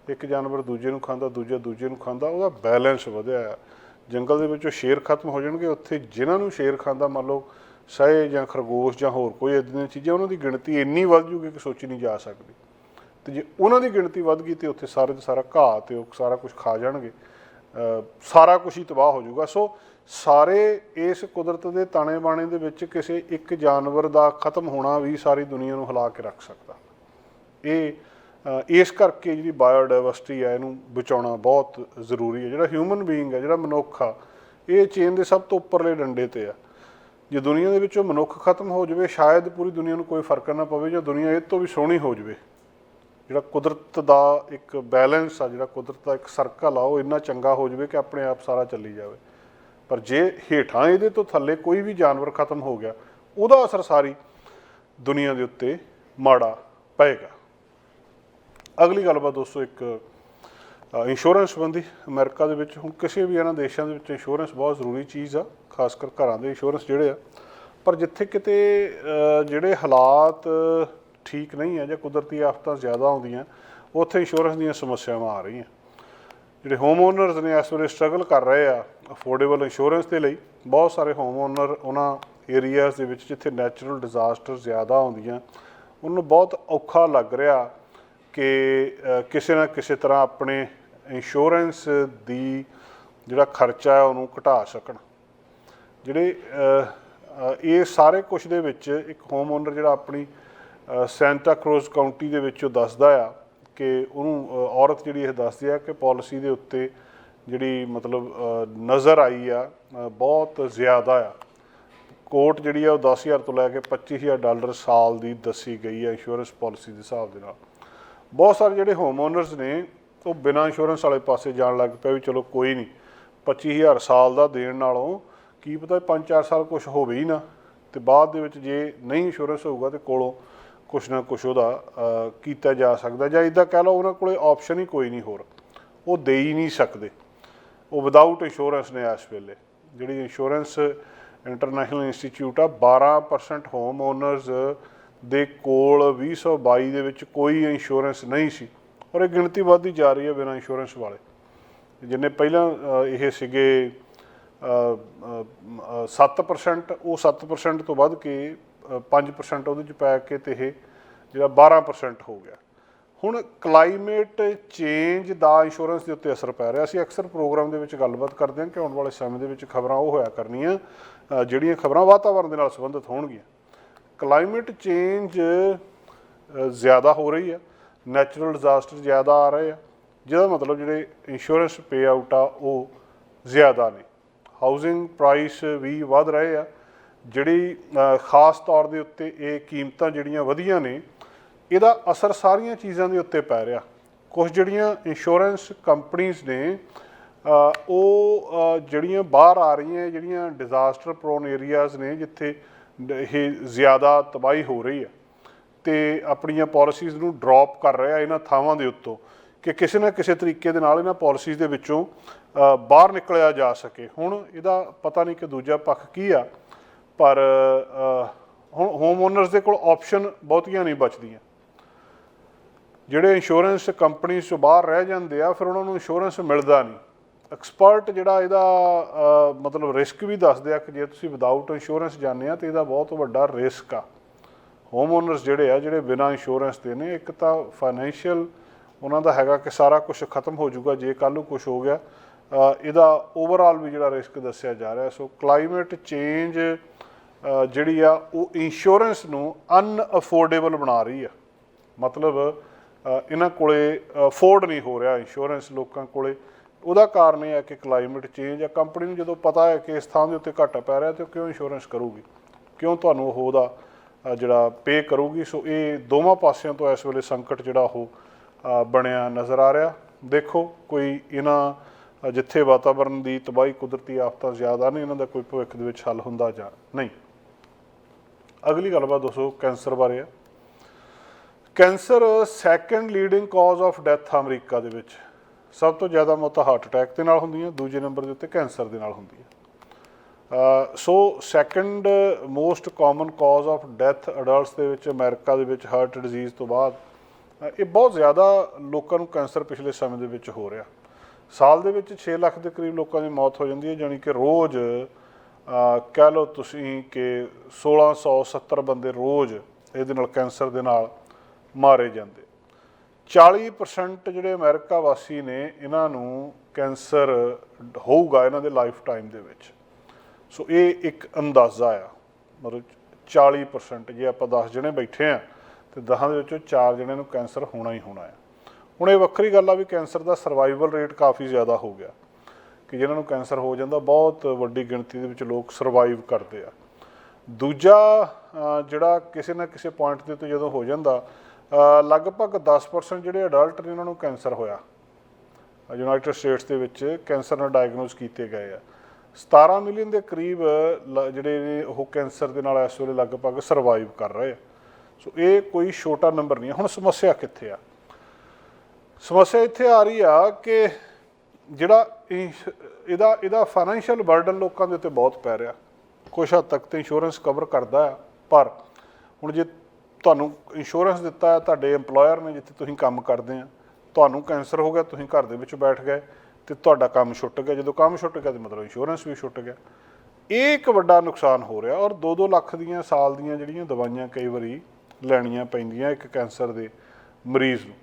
ਇੱਕ ਜਾਨਵਰ ਦੂਜੇ ਨੂੰ ਖਾਂਦਾ, ਦੂਜਾ ਦੂਜੇ ਨੂੰ ਖਾਂਦਾ, ਉਹਦਾ ਬੈਲੈਂਸ ਵਧਿਆ ਆ। ਜੰਗਲ ਦੇ ਵਿੱਚੋਂ ਸ਼ੇਰ ਖਤਮ ਹੋ ਜਾਣਗੇ, ਉੱਥੇ ਜਿਨ੍ਹਾਂ ਨੂੰ ਸ਼ੇਰ ਖਾਂਦਾ, ਮੰਨ ਲਓ ਸਹੇ ਜਾਂ ਖਰਗੋਸ਼ ਜਾਂ ਹੋਰ ਕੋਈ ਇਦਾਂ ਦੀਆਂ ਚੀਜ਼ਾਂ, ਉਹਨਾਂ ਦੀ ਗਿਣਤੀ ਇੰਨੀ ਵੱਧ ਜੂਗੀ ਕਿ ਸੋਚੀ ਨਹੀਂ ਜਾ ਸਕਦੀ। ਤੇ ਜੇ ਉਹਨਾਂ ਦੀ ਗਿਣਤੀ ਵੱਧ ਗਈ ਤੇ ਉੱਥੇ ਸਾਰੇ ਦਾ ਸਾਰਾ ਘਾਹ ਤੇ ਉਹ ਸਾਰਾ ਕੁਝ ਖਾ ਜਾਣਗੇ। ਸਾਰਾ ਕੁਝ ਹੀ ਤਬਾਹ ਹੋ ਜਾਊਗਾ। ਸੋ ਸਾਰੇ ਇਸ ਕੁਦਰਤ ਦੇ ਤਾਣੇ ਬਾਣੇ ਦੇ ਵਿੱਚ ਕਿਸੇ ਇੱਕ ਜਾਨਵਰ ਦਾ ਖਤਮ ਹੋਣਾ ਵੀ ਸਾਰੀ ਦੁਨੀਆ ਨੂੰ ਹਿਲਾ ਕੇ ਰੱਖ ਸਕਦਾ। ਇਹ ਇਸ ਕਰਕੇ ਜਿਹੜੀ ਬਾਇਓਡਾਇਵਰਸਿਟੀ ਹੈ ਇਹਨੂੰ ਬਚਾਉਣਾ ਬਹੁਤ ਜ਼ਰੂਰੀ ਹੈ। ਜਿਹੜਾ ਹਿਊਮਨ ਬੀਇੰਗ ਹੈ ਜਿਹੜਾ ਮਨੁੱਖ ਆ, ਇਹ ਚੇਨ ਦੇ ਸਭ ਤੋਂ ਉੱਪਰਲੇ ਡੰਡੇ ਤੇ ਆ। ਜੇ ਦੁਨੀਆ ਦੇ ਵਿੱਚੋਂ ਮਨੁੱਖ ਖਤਮ ਹੋ ਜਾਵੇ, ਸ਼ਾਇਦ ਪੂਰੀ ਦੁਨੀਆ ਨੂੰ ਕੋਈ ਫ਼ਰਕ ਨਾ ਪਵੇ ਜਾਂ ਦੁਨੀਆ ਇਹ ਤੋਂ ਵੀ ਸੋਹਣੀ ਹੋ ਜਾਵੇ। ਜਿਹੜਾ ਕੁਦਰਤ ਦਾ ਇੱਕ ਬੈਲੈਂਸ ਆ, ਜਿਹੜਾ ਕੁਦਰਤ ਦਾ ਇੱਕ ਸਰਕਲ ਆ, ਉਹ ਇੰਨਾ ਚੰਗਾ ਹੋ ਜਾਵੇ ਕਿ ਆਪਣੇ ਆਪ ਸਾਰਾ ਚੱਲੀ ਜਾਵੇ। ਪਰ ਜੇ ਹੇਠਾਂ ਇਹਦੇ ਤੋਂ ਥੱਲੇ ਕੋਈ ਵੀ ਜਾਨਵਰ ਖਤਮ ਹੋ ਗਿਆ, ਉਹਦਾ ਅਸਰ ਸਾਰੀ ਦੁਨੀਆ ਦੇ ਉੱਤੇ ਮਾੜਾ ਪਏਗਾ। ਅਗਲੀ ਗੱਲਬਾਤ ਦੋਸਤੋ, ਇੱਕ ਇੰਸ਼ੋਰੈਂਸ ਸੰਬੰਧੀ ਅਮਰੀਕਾ ਦੇ ਵਿੱਚ ਹੁਣ ਕਿਸੇ ਵੀ ਇਹਨਾਂ ਦੇਸ਼ਾਂ ਦੇ ਵਿੱਚ ਇੰਸ਼ੋਰੈਂਸ ਬਹੁਤ ਜ਼ਰੂਰੀ ਚੀਜ਼ ਆ, ਖਾਸ ਕਰ ਘਰਾਂ ਦੇ ਇੰਸ਼ੋਰੈਂਸ ਜਿਹੜੇ ਆ। ਪਰ ਜਿੱਥੇ ਕਿਤੇ ਜਿਹੜੇ ਹਾਲਾਤ ਠੀਕ ਨਹੀਂ ਹੈ ਜਾਂ ਕੁਦਰਤੀ ਆਫਤਾਂ ਜ਼ਿਆਦਾ ਆਉਂਦੀਆਂ ਉੱਥੇ ਇੰਸ਼ੋਰੈਂਸ ਦੀਆਂ ਸਮੱਸਿਆਵਾਂ ਆ ਰਹੀਆਂ। ਜਿਹੜੇ ਹੋਮ ਓਨਰਸ ਨੇ ਇਸ ਵੇਲੇ ਸਟਰਗਲ ਕਰ ਰਹੇ ਆ ਅਫੋਰਡੇਬਲ ਇੰਸ਼ੋਰੈਂਸ ਦੇ ਲਈ, ਬਹੁਤ ਸਾਰੇ ਹੋਮ ਓਨਰ ਉਹਨਾਂ ਏਰੀਆਜ਼ ਦੇ ਵਿੱਚ ਜਿੱਥੇ ਨੈਚੁਰਲ ਡਿਜ਼ਾਸਟਰ ਜ਼ਿਆਦਾ ਆਉਂਦੀਆਂ ਉਹਨੂੰ ਬਹੁਤ ਔਖਾ ਲੱਗ ਰਿਹਾ ਕਿ ਕਿਸੇ ਨਾ ਕਿਸੇ ਤਰ੍ਹਾਂ ਆਪਣੇ ਇੰਸ਼ੋਰੈਂਸ ਦੀ ਜਿਹੜਾ ਖਰਚਾ ਹੈ ਉਹਨੂੰ ਘਟਾ ਸਕਣ। ਜਿਹੜੇ ਇਹ ਸਾਰੇ ਕੁਝ ਦੇ ਵਿੱਚ ਇੱਕ ਹੋਮ ਓਨਰ ਜਿਹੜਾ ਆਪਣੀ ਸੈਂਟਾ ਕਰੂਜ਼ ਕਾਉਂਟੀ ਦੇ ਵਿੱਚ ਉਹ ਦੱਸਦਾ ਆ ਕਿ ਉਹਨੂੰ ਔਰਤ ਜਿਹੜੀ ਇਹ ਦੱਸਦੀ ਆ ਕਿ ਪਾਲਿਸੀ ਦੇ ਉੱਤੇ ਜਿਹੜੀ ਮਤਲਬ ਨਜ਼ਰ ਆਈ ਆ ਬਹੁਤ ਜ਼ਿਆਦਾ ਆ। ਕੋਰਟ ਜਿਹੜੀ ਆ ਉਹ 10000 ਤੋਂ ਲੈ ਕੇ 25000 ਡਾਲਰ ਸਾਲ ਦੀ ਦੱਸੀ ਗਈ ਆ ਇੰਸ਼ੋਰੈਂਸ ਪਾਲਿਸੀ ਦੇ ਹਿਸਾਬ ਦੇ ਨਾਲ। ਬਹੁਤ ਸਾਰੇ ਜਿਹੜੇ ਹੋਮ ਓਨਰਸ ਨੇ, ਉਹ ਬਿਨਾਂ ਇੰਸ਼ੋਰੈਂਸ ਵਾਲੇ ਪਾਸੇ ਜਾਣ ਲੱਗ ਪਏ ਵੀ ਚਲੋ ਕੋਈ ਨਹੀਂ 25000 ਸਾਲ ਦਾ ਦੇਣ ਨਾਲੋਂ ਕੀ ਪਤਾ 5-4 ਸਾਲ ਕੁਝ ਹੋਵੇ ਹੀ ਨਾ, ਤੇ ਬਾਅਦ ਦੇ ਵਿੱਚ ਜੇ ਨਹੀਂ ਇੰਸ਼ੋਰੈਂਸ ਹੋਊਗਾ ਤੇ ਕੋਲੋਂ ਕੁਛ ਨਾ ਕੁਛ ਉਹਦਾ ਕੀਤਾ ਜਾ ਸਕਦਾ ਜਾਂ ਇਦਾਂ ਕਹਿ ਲਓ ਉਹਨਾਂ ਕੋਲੇ ਆਪਸ਼ਨ ਹੀ ਕੋਈ ਨਹੀਂ ਹੋਰ। ਉਹ ਦੇ ਹੀ ਨਹੀਂ ਸਕਦੇ। ਉਹ ਵਿਦਆਊਟ ਇੰਸ਼ੋਰੈਂਸ ਨੇ ਇਸ ਵੇਲੇ। ਜਿਹੜੀ ਇੰਸ਼ੋਰੈਂਸ ਇੰਟਰਨੈਸ਼ਨਲ ਇੰਸਟੀਚਿਊਟ ਆ 12% ਹੋਮ ਓਨਰਸ ਦੇ ਕੋਲ 2022 ਦੇ ਵਿੱਚ ਕੋਈ ਇੰਸ਼ੋਰੈਂਸ ਨਹੀਂ ਸੀ। ਔਰ ਇਹ ਗਿਣਤੀ ਵੱਧਦੀ ਜਾ ਰਹੀ ਹੈ ਬਿਨਾਂ ਇੰਸ਼ੋਰੈਂਸ ਵਾਲੇ। ਜਿੰਨੇ ਪਹਿਲਾਂ ਇਹ ਸੀਗੇ ਅ, ਅ, 7% ਉਹ 7% ਤੋਂ ਵੱਧ ਕੇ 5% ਉਹਦੇ ਚ ਪੈ ਕੇ ਤੇ ਇਹ ਜਿਹੜਾ 12% ਹੋ ਗਿਆ। ਹੁਣ ਕਲਾਈਮੇਟ ਚੇਂਜ ਦਾ ਇੰਸ਼ੋਰੈਂਸ ਦੇ ਉੱਤੇ ਅਸਰ ਪੈ ਰਿਹਾ। ਅਸੀਂ ਅਕਸਰ ਪ੍ਰੋਗਰਾਮ ਦੇ ਵਿੱਚ ਗੱਲਬਾਤ ਕਰਦੇ ਹਾਂ ਕਿ ਆਉਣ ਵਾਲੇ ਸਮੇਂ ਦੇ ਵਿੱਚ ਖਬਰਾਂ ਉਹ ਹੋਇਆ ਕਰਨੀਆਂ ਜਿਹੜੀਆਂ ਖਬਰਾਂ ਵਾਤਾਵਰਣ ਦੇ ਨਾਲ ਸੰਬੰਧਿਤ ਹੋਣਗੀਆਂ। ਕਲਾਈਮੇਟ ਚੇਂਜ ਜ਼ਿਆਦਾ ਹੋ ਰਹੀ ਹੈ। ਨੈਚੁਰਲ ਡਿਜ਼ਾਸਟਰ ਜ਼ਿਆਦਾ ਆ ਰਹੇ ਆ। ਜਿਹਦਾ ਮਤਲਬ ਜਿਹੜੇ ਇੰਸ਼ੋਰੈਂਸ ਪੇ ਆਊਟ ਆ, ਉਹ ਜ਼ਿਆਦਾ ਨੇ। ਹਾਊਸਿੰਗ ਪ੍ਰਾਈਸ ਵੀ ਵਧ ਰਹੇ ਆ। ਜਿਹੜੀ ਖਾਸ ਤੌਰ ਦੇ ਉੱਤੇ ਇਹ ਕੀਮਤਾਂ ਜਿਹੜੀਆਂ ਵਧੀਆਂ ਨੇ, ਇਹਦਾ ਅਸਰ ਸਾਰੀਆਂ ਚੀਜ਼ਾਂ ਦੇ ਉੱਤੇ ਪੈ ਰਿਹਾ। ਕੁਝ ਜਿਹੜੀਆਂ ਇੰਸ਼ੋਰੈਂਸ ਕੰਪਨੀਆਂ ਨੇ ਉਹ ਜਿਹੜੀਆਂ ਬਾਹਰ ਆ ਰਹੀਆਂ, ਜਿਹੜੀਆਂ ਡਿਜ਼ਾਸਟਰ ਪ੍ਰੋਨ ਏਰੀਆਜ਼ ਨੇ, ਜਿੱਥੇ ਇਹ ਜ਼ਿਆਦਾ ਤਬਾਹੀ ਹੋ ਰਹੀ ਹੈ, ਤੇ ਆਪਣੀਆਂ ਪਾਲਿਸੀਜ਼ ਨੂੰ ਡ੍ਰੌਪ ਕਰ ਰਿਹਾ ਇਹਨਾਂ ਥਾਵਾਂ ਦੇ ਉੱਤੋਂ, ਕਿ ਕਿਸੇ ਨਾ ਕਿਸੇ ਤਰੀਕੇ ਦੇ ਨਾਲ ਇਹਨਾਂ ਪਾਲਿਸੀਜ਼ ਦੇ ਵਿੱਚੋਂ ਬਾਹਰ ਨਿਕਲਿਆ ਜਾ ਸਕੇ। ਹੁਣ ਇਹਦਾ ਪਤਾ ਨਹੀਂ ਕਿ ਦੂਜਾ ਪੱਖ ਕੀ ਆ ਪਰ ਹੁਣ ਹੋਮ ਓਨਰਸ ਦੇ ਕੋਲ ਆਪਸ਼ਨ ਬਹੁਤੀਆਂ ਨਹੀਂ ਬਚਦੀਆਂ। ਜਿਹੜੇ ਇੰਸ਼ੋਰੈਂਸ ਕੰਪਨੀ ਤੋਂ ਬਾਹਰ ਰਹਿ ਜਾਂਦੇ ਆ, ਫਿਰ ਉਹਨਾਂ ਨੂੰ ਇੰਸ਼ੋਰੈਂਸ ਮਿਲਦਾ ਨਹੀਂ। ਐਕਸਪਰਟ ਜਿਹੜਾ ਇਹਦਾ ਮਤਲਬ ਰਿਸਕ ਵੀ ਦੱਸਦੇ ਆ ਕਿ ਜੇ ਤੁਸੀਂ ਵਿਦਆਊਟ ਇੰਸ਼ੋਰੈਂਸ ਜਾਂਦੇ ਆ, ਤੇ ਇਹਦਾ ਬਹੁਤ ਵੱਡਾ ਰਿਸਕ ਆ। ਹੋਮ ਓਨਰਸ ਜਿਹੜੇ ਆ, ਜਿਹੜੇ ਬਿਨਾਂ ਇੰਸ਼ੋਰੈਂਸ ਦੇ ਨੇ, ਇੱਕ ਤਾਂ ਫਾਈਨੈਂਸ਼ੀਅਲ ਉਹਨਾਂ ਦਾ ਹੈਗਾ ਕਿ ਸਾਰਾ ਕੁਝ ਖਤਮ ਹੋ ਜਾਊਗਾ, ਜੇ ਕੱਲ੍ਹ ਨੂੰ ਕੁਝ ਹੋ ਗਿਆ। ਇਹਦਾ ਓਵਰਆਲ ਵੀ ਜਿਹੜਾ ਰਿਸਕ ਦੱਸਿਆ ਜਾ ਰਿਹਾ। ਸੋ ਕਲਾਈਮੇਟ ਚੇਂਜ ਜਿਹੜੀ ਆ, ਉਹ ਇੰਸ਼ੋਰੈਂਸ ਨੂੰ ਅਨਅਫੋਰਡੇਬਲ ਬਣਾ ਰਹੀ ਆ। ਮਤਲਬ ਇਹਨਾਂ ਕੋਲੇ ਅਫੋਰਡ ਨਹੀਂ ਹੋ ਰਿਹਾ ਇੰਸ਼ੋਰੈਂਸ ਲੋਕਾਂ ਕੋਲੇ। ਉਹਦਾ ਕਾਰਨ ਇਹ ਹੈ ਕਿ ਕਲਾਈਮੇਟ ਚੇਂਜ ਆ। ਕੰਪਨੀ ਨੂੰ ਜਦੋਂ ਪਤਾ ਹੈ ਕਿ ਇਸ ਥਾਂ ਦੇ ਉੱਤੇ ਘਾਟਾ ਪੈ ਰਿਹਾ, ਤੇ ਉਹ ਕਿਉਂ ਇੰਸ਼ੋਰੈਂਸ ਕਰੂਗੀ? ਕਿਉਂ ਤੁਹਾਨੂੰ ਉਹ ਉਹਦਾ ਜਿਹੜਾ ਪੇ ਕਰੂਗੀ? ਸੋ ਇਹ ਦੋਵਾਂ ਪਾਸਿਆਂ ਤੋਂ ਇਸ ਵੇਲੇ ਸੰਕਟ ਜਿਹੜਾ ਉਹ ਬਣਿਆ ਨਜ਼ਰ ਆ ਰਿਹਾ। ਦੇਖੋ, ਕੋਈ ਇਹਨਾਂ ਜਿੱਥੇ ਵਾਤਾਵਰਣ ਦੀ ਤਬਾਹੀ ਕੁਦਰਤੀ ਆਫਤਾਂ ਜ਼ਿਆਦਾ ਨੇ, ਇਹਨਾਂ ਦਾ ਕੋਈ ਭਵਿੱਖ ਦੇ ਵਿੱਚ ਹੱਲ ਹੁੰਦਾ ਜਾਂ ਨਹੀਂ। ਅਗਲੀ ਗੱਲਬਾਤ ਦੱਸੋ ਕੈਂਸਰ ਬਾਰੇ ਆ। Cancer second leading cause of death America ਦੇ ਵਿੱਚ। ਸਭ ਤੋਂ ਜ਼ਿਆਦਾ ਮੌਤਾਂ ਹਾਰਟ ਅਟੈਕ ਦੇ ਨਾਲ ਹੁੰਦੀਆਂ, ਦੂਜੇ ਨੰਬਰ ਦੇ ਉੱਤੇ ਕੈਂਸਰ ਦੇ ਨਾਲ ਹੁੰਦੀਆਂ। So second most common cause of death adults ਦੇ ਵਿੱਚ, ਅਮਰੀਕਾ ਦੇ ਵਿੱਚ ਹਾਰਟ ਡਿਜ਼ੀਜ਼ ਤੋਂ ਬਾਅਦ ਇਹ ਬਹੁਤ ਜ਼ਿਆਦਾ ਲੋਕਾਂ ਨੂੰ ਕੈਂਸਰ ਪਿਛਲੇ ਸਮੇਂ ਦੇ ਵਿੱਚ ਹੋ ਰਿਹਾ। ਸਾਲ ਦੇ ਵਿੱਚ 6 ਲੱਖ ਦੇ ਕਰੀਬ ਲੋਕਾਂ ਦੀ ਮੌਤ ਹੋ ਜਾਂਦੀ ਹੈ, ਜਾਣੀ ਕਿ ਰੋਜ਼ ਕਹਿ ਲਓ ਤੁਸੀਂ ਕਿ 1670 ਬੰਦੇ ਰੋਜ਼ ਇਹਦੇ ਨਾਲ ਕੈਂਸਰ ਦੇ ਨਾਲ ਮਾਰੇ ਜਾਂਦੇ। 40% ਜਿਹੜੇ ਅਮਰੀਕਾ ਵਾਸੀ ਨੇ, ਇਹਨਾਂ ਨੂੰ ਕੈਂਸਰ ਹੋਊਗਾ ਇਹਨਾਂ ਦੇ ਲਾਈਫ ਟਾਈਮ ਦੇ ਵਿੱਚ। ਸੋ ਇਹ ਇੱਕ ਅੰਦਾਜ਼ਾ ਆ। ਮਤਲਬ 40% ਜੇ ਆਪਾਂ 10 ਜਣੇ ਬੈਠੇ ਆ, ਤੇ 10 ਦੇ ਵਿੱਚੋਂ 4 ਜਣਿਆਂ ਨੂੰ ਕੈਂਸਰ ਹੋਣਾ ਹੀ ਹੋਣਾ ਆ। ਹੁਣ ਇਹ ਵੱਖਰੀ ਗੱਲ ਆ ਵੀ ਕੈਂਸਰ ਦਾ ਸਰਵਾਈਵਲ ਰੇਟ ਕਾਫੀ ਜ਼ਿਆਦਾ ਹੋ ਗਿਆ। ਕਿ ਜਿਨ੍ਹਾਂ ਨੂੰ ਕੈਂਸਰ ਹੋ ਜਾਂਦਾ, ਬਹੁਤ ਵੱਡੀ ਗਿਣਤੀ ਦੇ ਵਿੱਚ ਲੋਕ ਸਰਵਾਈਵ ਕਰਦੇ ਆ। ਦੂਜਾ ਜਿਹੜਾ ਕਿਸੇ ਨਾ ਕਿਸੇ ਪੁਆਇੰਟ ਦੇ ਉੱਤੇ ਜਦੋਂ ਹੋ ਜਾਂਦਾ ਲਗਭਗ 10% ਜਿਹੜੇ ਅਡਲਟ ਨੇ ਉਹਨਾਂ ਨੂੰ ਕੈਂਸਰ ਹੋਇਆ। ਯੂਨਾਈਟਿਡ ਸਟੇਟਸ ਦੇ ਵਿੱਚ ਕੈਂਸਰ ਨਾਲ ਡਾਇਗਨੋਸ ਕੀਤੇ ਗਏ ਆ। 17 ਮਿਲੀਅਨ ਦੇ ਕਰੀਬ, ਲ- ਜਿਹੜੇ ਨੇ ਉਹ ਕੈਂਸਰ ਦੇ ਨਾਲ ਇਸ ਵੇਲੇ ਲਗਭਗ ਸਰਵਾਈਵ ਕਰ ਰਹੇ ਆ। ਸੋ ਇਹ ਕੋਈ ਛੋਟਾ ਨੰਬਰ ਨਹੀਂ ਹੈ ਹੁਣ ਸਮੱਸਿਆ ਕਿੱਥੇ ਆ? ਸਮੱਸਿਆ ਇੱਥੇ ਆ ਰਹੀ ਆ ਕਿ ਜਿਹੜਾ ਇੰਸ਼- ਇਹਦਾ ਇਹਦਾ ਫਾਈਨੈਂਸ਼ੀਅਲ ਬਰਡਨ ਲੋਕਾਂ ਦੇ ਉੱਤੇ ਬਹੁਤ ਪੈ ਰਿਹਾ। ਕੁਛ ਹੱਦ ਤੱਕ ਤੇ ਇੰਸ਼ੋਰੈਂਸ ਕਵਰ ਕਰਦਾ ਹੈ ਪਰ ਹੁਣ ਜੇ ਤੁਹਾਨੂੰ ਇੰਸ਼ੋਰੈਂਸ ਦਿੱਤਾ ਹੈ, ਤੁਹਾਡੇ EMPLOYER ਨੇ ਜਿੱਥੇ ਤੁਸੀਂ ਕੰਮ ਕਰਦੇ ਆ, ਤੁਹਾਨੂੰ ਕੈਂਸਰ ਹੋ ਗਿਆ, ਤੁਸੀਂ ਘਰ ਦੇ ਵਿੱਚ ਬੈਠ ਗਏ ਤੇ ਤੁਹਾਡਾ ਕੰਮ ਛੁੱਟ ਗਿਆ। ਜਦੋਂ ਕੰਮ ਛੁੱਟ ਗਿਆ ਤੇ ਮਤਲਬ ਇੰਸ਼ੋਰੈਂਸ ਵੀ ਛੁੱਟ ਗਿਆ। ਇਹ ਇੱਕ ਵੱਡਾ ਨੁਕਸਾਨ ਹੋ ਰਿਹਾ ਔਰ 2-2 ਲੱਖ ਦੀਆਂ ਸਾਲ ਦੀਆਂ ਜਿਹੜੀਆਂ ਦਵਾਈਆਂ ਕਈ ਵਾਰੀ ਲੈਣੀਆਂ ਪੈਂਦੀਆਂ ਇੱਕ ਕੈਂਸਰ ਦੇ ਮਰੀਜ਼ ਨੂੰ।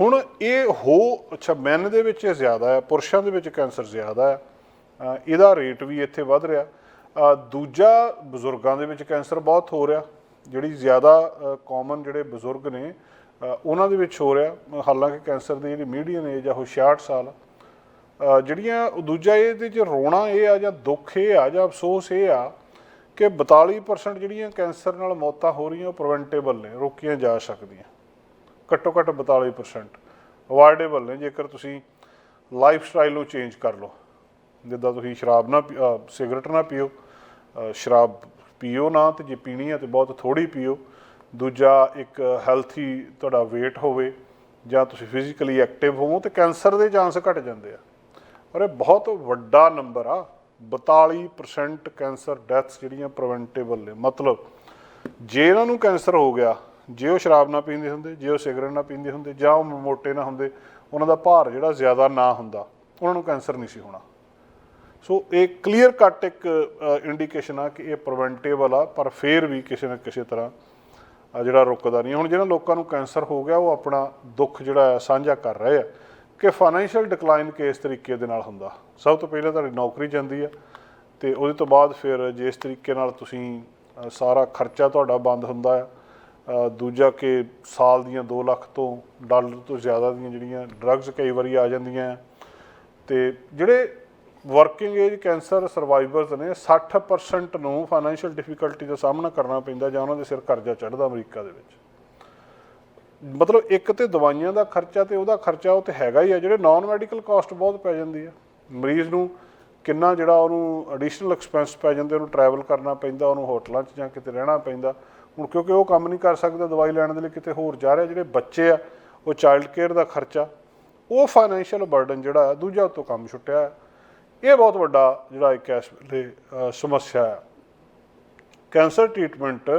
ਹੁਣ ਇਹ ਹੋ, ਅੱਛਾ ਮੈਨ ਦੇ ਵਿੱਚ ਇਹ ਜ਼ਿਆਦਾ ਹੈ, ਪੁਰਸ਼ਾਂ ਦੇ ਵਿੱਚ ਕੈਂਸਰ ਜ਼ਿਆਦਾ ਹੈ ਇਹਦਾ ਰੇਟ ਵੀ ਇੱਥੇ ਵੱਧ ਰਿਹਾ। ਦੂਜਾ ਬਜ਼ੁਰਗਾਂ ਦੇ ਵਿੱਚ ਕੈਂਸਰ ਬਹੁਤ ਹੋ ਰਿਹਾ, ਜਿਹੜੀ ਜ਼ਿਆਦਾ ਕਾਮਨ ਜਿਹੜੇ ਬਜ਼ੁਰਗ ਨੇ ਉਹਨਾਂ ਦੇ ਵਿੱਚ ਹੋ ਰਿਹਾ। ਹਾਲਾਂਕਿ ਕੈਂਸਰ ਦੀ ਜਿਹੜੀ ਮੀਡੀਅਨ ਏਜ ਆ, ਉਹ 66 ਸਾਲ ਜਿਹੜੀਆਂ, ਉਹ ਦੂਜਾ ਇਹਦੇ ਚ ਰੋਣਾ ਇਹ ਆ ਜਾਂ ਦੁੱਖ ਇਹ ਆ ਜਾਂ ਅਫਸੋਸ ਇਹ ਆ ਕਿ 42% ਜਿਹੜੀਆਂ ਕੈਂਸਰ ਨਾਲ ਮੌਤਾਂ ਹੋ ਰਹੀਆਂ, ਉਹ ਪ੍ਰੀਵੈਂਟੇਬਲ ਨੇ, ਰੋਕੀਆਂ ਜਾ ਸਕਦੀਆਂ। ਘੱਟੋ ਘੱਟ 42% ਅਵਾਇਡੇਬਲ ਨੇ, ਜੇਕਰ ਤੁਸੀਂ ਲਾਈਫ ਸਟਾਈਲ ਨੂੰ ਚੇਂਜ ਕਰ ਲਓ। ਜਿੱਦਾਂ ਤੁਸੀਂ ਸ਼ਰਾਬ ਨਾ ਪੀ- ਸਿਗਰਟ ਨਾ ਪੀਓ ਸ਼ਰਾਬ ਪੀਓ ਨਾ, ਤੇ ਜੇ ਪੀਣੀ ਹੈ ਤੇ ਬਹੁਤ ਥੋੜੀ ਪੀਓ। ਦੂਜਾ ਇੱਕ ਹੈਲਥੀ ਤੁਹਾਡਾ weight ਹੋਵੇ, ਜਾਂ ਤੁਸੀਂ ਫਿਜ਼ੀਕਲੀ ਐਕਟਿਵ ਹੋਵੋ, ਤੇ ਕੈਂਸਰ ਦੇ ਚਾਂਸ ਘਟ ਜਾਂਦੇ ਆ। ਔਰ ਇਹ ਬਹੁਤ ਵੱਡਾ ਨੰਬਰ ਆ। 42% ਕੈਂਸਰ ਡੈਥਸ ਜਿਹੜੀਆਂ ਪ੍ਰੀਵੈਂਟੇਬਲ ਨੇ। ਮਤਲਬ ਜੇ ਇਹਨਾਂ ਨੂੰ ਕੈਂਸਰ ਹੋ ਗਿਆ ਜੇ ਉਹ ਸ਼ਰਾਬ ਨਾ ਪੀਂਦੇ ਹੁੰਦੇ, ਜੇ ਉਹ ਸਿਗਰਟ ਨਾ ਪੀਂਦੇ ਹੁੰਦੇ, ਜਾਂ ਉਹ ਮੋਟੇ ਨਾ ਹੁੰਦੇ, ਉਹਨਾਂ ਦਾ ਭਾਰ ਜਿਹੜਾ ਜ਼ਿਆਦਾ ਨਾ ਹੁੰਦਾ, ਉਹਨਾਂ ਨੂੰ ਕੈਂਸਰ ਨਹੀਂ ਸੀ ਹੋਣਾ। ਸੋ ਇਹ ਕਲੀਅਰ ਕੱਟ ਇੱਕ ਇੰਡੀਕੇਸ਼ਨ ਆ ਕਿ ਇਹ ਪ੍ਰੀਵੈਂਟੇਬਲ ਆ, ਪਰ ਫੇਰ ਵੀ ਕਿਸੇ ਨਾ ਕਿਸੇ ਤਰ੍ਹਾਂ ਆ ਜਿਹੜਾ ਰੁਕਦਾ ਨਹੀਂ। ਹੁਣ ਜਿਹਨਾਂ ਲੋਕਾਂ ਨੂੰ ਕੈਂਸਰ ਹੋ ਗਿਆ, ਉਹ ਆਪਣਾ ਦੁੱਖ ਜਿਹੜਾ ਹੈ ਸਾਂਝਾ ਕਰ ਰਹੇ ਆ ਕਿ ਫਾਈਨੈਂਸ਼ੀਅਲ ਡਿਕਲਾਈਨ ਕਿਸ ਤਰੀਕੇ ਦੇ ਨਾਲ ਹੁੰਦਾ। ਸਭ ਤੋਂ ਪਹਿਲਾਂ ਤੁਹਾਡੀ ਨੌਕਰੀ ਜਾਂਦੀ ਆ, ਤੇ ਉਹਦੇ ਤੋਂ ਬਾਅਦ ਫਿਰ ਜਿਸ ਤਰੀਕੇ ਨਾਲ ਤੁਸੀਂ ਸਾਰਾ ਖਰਚਾ ਤੁਹਾਡਾ ਬੰਦ ਹੁੰਦਾ ਆ ਦੂਜਾ ਕਿ ਸਾਲ ਦੀਆਂ 2 ਲੱਖ ਤੋਂ ਡਾਲਰ ਤੋਂ ਜ਼ਿਆਦਾ ਦੀਆਂ ਜਿਹੜੀਆਂ ਡਰੱਗਸ ਕਈ ਵਾਰੀ ਆ ਜਾਂਦੀਆਂ। ਆ ਤੇ ਜਿਹੜੇ ਵਰਕਿੰਗ ਏਜ ਕੈਂਸਰ ਸਰਵਾਈਵਰਸ ਨੇ 60% ਨੂੰ ਫਾਈਨੈਂਸ਼ੀਅਲ ਡਿਫਿਕਲਟੀ ਦਾ ਸਾਹਮਣਾ ਕਰਨਾ ਪੈਂਦਾ ਜਾਂ ਉਹਨਾਂ ਦੇ ਸਿਰ ਕਰਜ਼ਾ ਚੜ੍ਹਦਾ ਅਮਰੀਕਾ ਦੇ ਵਿੱਚ। ਮਤਲਬ ਇੱਕ ਤੇ ਦਵਾਈਆਂ ਦਾ ਖਰਚਾ ਤੇ ਉਹਦਾ ਖਰਚਾ ਉਹ ਤੇ ਹੈਗਾ ਹੀ ਆ, ਜਿਹੜੇ ਨਾਨ ਮੈਡੀਕਲ ਕਾਸਟ ਬਹੁਤ ਪੈ ਜਾਂਦੀ ਆ। ਮਰੀਜ਼ ਨੂੰ ਕਿੰਨਾ ਜਿਹੜਾ ਉਹਨੂੰ ਐਡੀਸ਼ਨਲ ਐਕਸਪੈਂਸ ਪੈ ਜਾਂਦੇ, ਉਹਨੂੰ ਟਰੈਵਲ ਕਰਨਾ ਪੈਂਦਾ, ਉਹਨੂੰ ਹੋਟਲਾਂ 'ਚ ਜਾਂ ਕਿਤੇ ਰਹਿਣਾ ਪੈਂਦਾ। ਹੁਣ ਕਿਉਂਕਿ ਉਹ ਕੰਮ ਨਹੀਂ ਕਰ ਸਕਦਾ, ਦਵਾਈ ਲੈਣ ਦੇ ਲਈ ਕਿਤੇ ਹੋਰ ਜਾ ਰਿਹਾ ਜਿਹੜੇ ਬੱਚੇ ਆ, ਉਹ ਚਾਈਲਡ ਕੇਅਰ ਦਾ ਖਰਚਾ, ਉਹ ਫਾਈਨੈਂਸ਼ੀਅਲ ਬਰਡਨ ਜਿਹੜਾ ਹੈ ਦੂਜਾ ਉਤੋਂ ਕੰਮ ਛੁੱਟਿਆ ਇਹ ਬਹੁਤ ਵੱਡਾ ਜਿਹੜਾ ਇੱਕ ਇਸ ਵੇਲੇ ਸਮੱਸਿਆ ਹੈ ਕੈਂਸਰ ਟ੍ਰੀਟਮੈਂਟ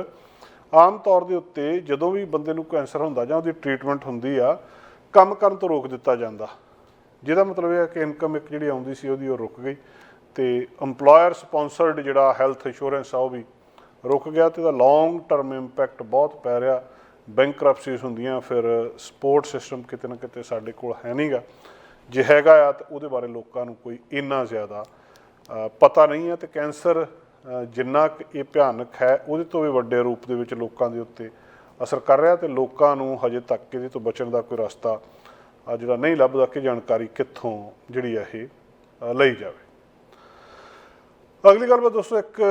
ਆਮ ਤੌਰ ਦੇ ਉੱਤੇ ਜਦੋਂ ਵੀ ਬੰਦੇ ਨੂੰ ਕੈਂਸਰ ਹੁੰਦਾ ਜਾਂ ਉਹਦੀ ਟ੍ਰੀਟਮੈਂਟ ਹੁੰਦੀ ਆ, ਕੰਮ ਕਰਨ ਤੋਂ ਰੋਕ ਦਿੱਤਾ ਜਾਂਦਾ। ਜਿਹਦਾ ਮਤਲਬ ਇਹ ਹੈ ਕਿ ਇਨਕਮ ਇੱਕ ਜਿਹੜੀ ਆਉਂਦੀ ਸੀ ਉਹਦੀ ਉਹ ਰੁਕ ਗਈ ਤੇ EMPLOYER ਸਪਾਂਸਰਡ ਜਿਹੜਾ ਹੈਲਥ ਇੰਸ਼ੋਰੈਂਸ ਆ, ਉਹ ਵੀ ਰੁਕ ਗਿਆ ਤੇ ਦਾ ਲੌਂਗ ਟਰਮ ਇੰਪੈਕਟ ਬਹੁਤ ਪੈ ਰਿਹਾ। ਬੈਂਕਰਪਸੀਜ਼ ਹੁੰਦੀਆਂ, ਫਿਰ ਸਪੋਰਟ ਸਿਸਟਮ ਕਿਤੇ ਨਾ ਕਿਤੇ ਸਾਡੇ ਕੋਲ ਹੈ ਨਹੀਂਗਾ। ਜੇ ਹੈਗਾ ਆ ਤਾਂ ਉਹਦੇ ਬਾਰੇ ਲੋਕਾਂ ਨੂੰ ਕੋਈ ਇੰਨਾ ਜ਼ਿਆਦਾ ਪਤਾ ਨਹੀਂ ਹੈ ਤੇ ਕੈਂਸਰ ਜਿੰਨਾ ਕੁ ਇਹ ਭਿਆਨਕ ਹੈ, ਉਹਦੇ ਤੋਂ ਵੀ ਵੱਡੇ ਰੂਪ ਦੇ ਵਿੱਚ ਲੋਕਾਂ ਦੇ ਉੱਤੇ ਅਸਰ ਕਰ ਰਿਹਾ ਤੇ ਲੋਕਾਂ ਨੂੰ ਹਜੇ ਤੱਕ ਇਹਦੇ ਤੋਂ ਬਚਣ ਦਾ ਕੋਈ ਰਸਤਾ ਜਿਹੜਾ ਨਹੀਂ ਲੱਭਦਾ ਕਿ ਜਾਣਕਾਰੀ ਕਿੱਥੋਂ ਜਿਹੜੀ ਆ ਇਹ ਲਈ ਜਾਵੇ। ਅਗਲੀ ਗੱਲ ਮੈਂ ਦੋਸਤੋ, ਇੱਕ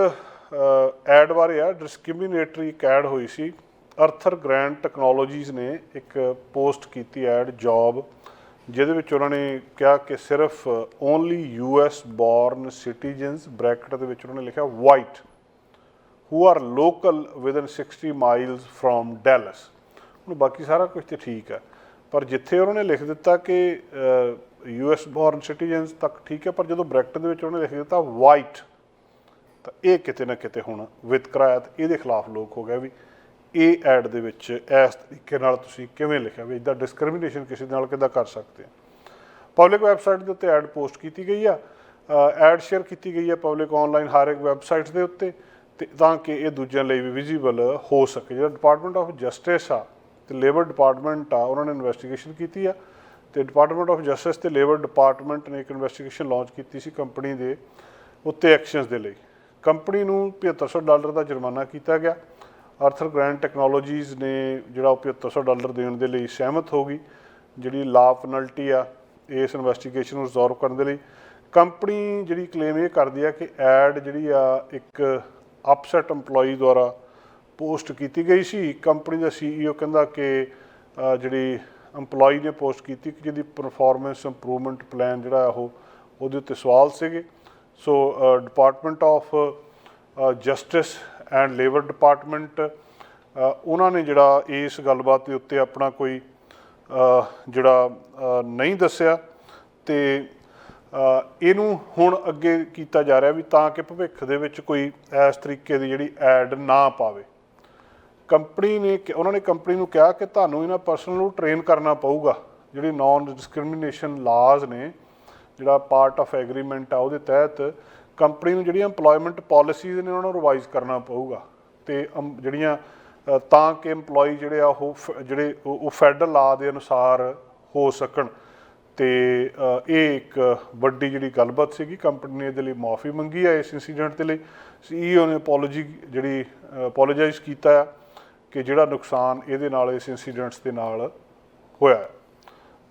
ਐਡ ਬਾਰੇ ਆ ਡਿਸਕ੍ਰਿਮੀਨੇਟਰੀ ਇੱਕ ਐਡ ਹੋਈ ਸੀ। ਅਰਥਰ ਗ੍ਰੈਂਡ ਟੈਕਨੋਲੋਜੀਜ਼ ਨੇ ਇੱਕ ਪੋਸਟ ਕੀਤੀ ਐਡ ਜੌਬ ਜਿਹਦੇ ਵਿੱਚ ਉਹਨਾਂ ਨੇ ਕਿਹਾ ਕਿ ਸਿਰਫ only US born citizens bracket ਦੇ ਵਿੱਚ ਉਹਨਾਂ ਨੇ ਲਿਖਿਆ white who are local within 60 miles from Dallas ਹੁਣ ਬਾਕੀ ਸਾਰਾ ਕੁਝ ਤੇ ਠੀਕ ਹੈ ਪਰ ਜਿੱਥੇ ਉਹਨਾਂ ਨੇ ਲਿਖ ਦਿੱਤਾ ਕਿ ਯੂਐਸ ਬੋਰਨ ਸਿਟੀਜ਼ਨਸ ਤੱਕ ਠੀਕ ਹੈ ਪਰ ਜਦੋਂ ਬ੍ਰੈਕਟ ਦੇ ਵਿੱਚ ਉਹਨਾਂ ਨੇ ਲਿਖ ਦਿੱਤਾ ਵਾਈਟ ਤਾਂ ਇਹ ਕਿਤੇ ਨਾ ਕਿਤੇ ਹੁਣ ਵਿਤਕਰਾ ਹੈ ਇਹਦੇ ਖਿਲਾਫ ਲੋਕ ਹੋ ਗਏ ਵੀ ਇਹ ਐਡ ਦੇ ਵਿੱਚ ਇਸ ਤਰੀਕੇ ਨਾਲ ਤੁਸੀਂ ਕਿਵੇਂ ਲਿਖਿਆ ਵੀ ਇਦਾਂ ਡਿਸਕ੍ਰਿਮੀਨੇਸ਼ਨ ਕਿਸੇ ਦੇ ਨਾਲ ਕਿੱਦਾਂ ਕਰ ਸਕਦੇ ਆ। ਪਬਲਿਕ ਵੈਬਸਾਈਟ ਦੇ ਉੱਤੇ ਐਡ ਪੋਸਟ ਕੀਤੀ ਗਈ ਆ ਐਡ ਸ਼ੇਅਰ ਕੀਤੀ ਗਈ ਆ ਪਬਲਿਕ ਆਨਲਾਈਨ ਹਰ ਇੱਕ ਵੈਬਸਾਈਟ ਦੇ ਉੱਤੇ ਤੇ ਤਾਂ ਕਿ ਇਹ ਦੂਜਿਆਂ ਲਈ ਵੀ ਵਿਜ਼ੀਬਲ ਹੋ ਸਕੇ। ਜਿਹੜਾ ਡਿਪਾਰਟਮੈਂਟ ਆਫ ਜਸਟਿਸ ਆ ਤੇ ਲੇਬਰ ਡਿਪਾਰਟਮੈਂਟ ਆ, ਉਹਨਾਂ ਨੇ ਇਨਵੈਸਟੀਗੇਸ਼ਨ ਕੀਤੀ ਆ ਤੇ ਡਿਪਾਰਟਮੈਂਟ ਆਫ ਜਸਟਿਸ ਤੇ ਲੇਬਰ ਡਿਪਾਰਟਮੈਂਟ ਨੇ ਇੱਕ ਇਨਵੈਸਟੀਗੇਸ਼ਨ ਲਾਂਚ ਕੀਤੀ ਸੀ ਕੰਪਨੀ ਦੇ ਉੱਤੇ ਐਕਸ਼ਨਸ ਦੇ ਲਈ। ਕੰਪਨੀ ਨੂੰ 7500 ਡਾਲਰ ਦਾ ਜੁਰਮਾਨਾ ਕੀਤਾ ਗਿਆ। ਆਰਥਰ ਗ੍ਰੈਂਡ ਟੈਕਨੋਲੋਜੀਜ਼ ਨੇ ਜਿਹੜਾ ਉਹ 7500 ਡਾਲਰ ਦੇਣ ਦੇ ਲਈ ਸਹਿਮਤ ਹੋ ਗਈ। ਜਿਹੜੀ ਲਾ ਪੈਨਲਟੀ ਆ, ਇਸ ਇਨਵੈਸਟੀਗੇਸ਼ਨ ਨੂੰ ਰਿਜ਼ੋਲਵ ਕਰਨ ਦੇ ਲਈ। ਕੰਪਨੀ ਜਿਹੜੀ ਕਲੇਮ ਇਹ ਕਰਦੀ ਆ ਕਿ ਐਡ ਜਿਹੜੀ ਆ ਇੱਕ ਅਪਸੈਟ EMPLOYEE ਦੁਆਰਾ ਪੋਸਟ ਕੀਤੀ ਗਈ ਸੀ। ਕੰਪਨੀ ਦਾ ਸੀਈਓ ਕਹਿੰਦਾ ਕਿ ਜਿਹੜੀ EMPLOYEE ਨੇ ਪੋਸਟ ਕੀਤੀ ਕਿ ਜਿਹਦੀ ਪਰਫਾਰਮੈਂਸ ਇੰਪਰੂਵਮੈਂਟ ਪਲਾਨ ਜਿਹੜਾ ਉਹ ਉਹਦੇ ਉੱਤੇ ਸਵਾਲ ਸੀਗੇ। So department of justice and labour department ਉਹਨਾਂ ਨੇ ਜਿਹੜਾ ਇਸ ਗੱਲਬਾਤ ਦੇ ਉੱਤੇ ਆਪਣਾ ਕੋਈ ਜਿਹੜਾ ਨਹੀਂ ਦੱਸਿਆ ਤੇ ਇਹਨੂੰ ਹੁਣ ਅੱਗੇ ਕੀਤਾ ਜਾ ਰਿਹਾ ਵੀ ਤਾਂ ਕਿ ਭਵਿੱਖ ਦੇ ਵਿੱਚ ਕੋਈ ਇਸ ਤਰੀਕੇ ਦੀ ਜਿਹੜੀ ਐਡ ਨਾ ਪਾਵੇ। ਕੰਪਨੀ ਨੇ ਉਹਨਾਂ ਨੇ ਕੰਪਨੀ ਨੂੰ ਕਿਹਾ ਕਿ ਤੁਹਾਨੂੰ ਇਹਨਾਂ ਪਰਸਨ ਨੂੰ ਟ੍ਰੇਨ ਕਰਨਾ ਪਊਗਾ। ਜਿਹੜੀ ਨਾਨ ਡਿਸਕ੍ਰਿਮੀਨੇਸ਼ਨ ਲਾਜ਼ ਨੇ ਜਿਹੜਾ ਪਾਰਟ ਆਫ ਐਗਰੀਮੈਂਟ ਆ ਉਹਦੇ ਤਹਿਤ ਕੰਪਨੀ ਨੂੰ ਜਿਹੜੀਆਂ EMPLOYMENT ਪਾਲਿਸੀਜ਼ ਨੇ ਉਹਨਾਂ ਨੂੰ ਰਿਵਾਈਜ਼ ਕਰਨਾ ਪਊਗਾ। ਤੇ ਅਮ ਜਿਹੜੀਆਂ ਤਾਂ ਕਿ EMPLOYEE ਜਿਹੜੇ ਆ ਉਹ ਫ- ਜਿਹੜੇ ਉਹ ਉਹ ਫੈਡਰਲ ਲਾ ਦੇ ਅਨੁਸਾਰ ਹੋ ਸਕਣ। ਤੇ ਇਹ ਇੱਕ ਵੱਡੀ ਜਿਹੜੀ ਗੱਲਬਾਤ ਸੀਗੀ ਕੰਪਨੀ ਨੇ ਇਹਦੇ ਲਈ ਮਾਫੀ ਮੰਗੀ ਹੈ ਇਸ ਇਨਸੀਡੈਂਟ ਦੇ ਲਈ। ਸੀਈਓ ਨੇ ਅਪੋਲੋਜੀ ਜਿਹੜੀ ਅਪੋਲੋਜਾਈਜ਼ ਕੀਤਾ ਆ ਕਿ ਜਿਹੜਾ ਨੁਕਸਾਨ ਇਹਦੇ ਨਾਲ, ਇਸ ਇਨਸੀਡੈਂਟਸ ਦੇ ਨਾਲ ਹੋਇਆ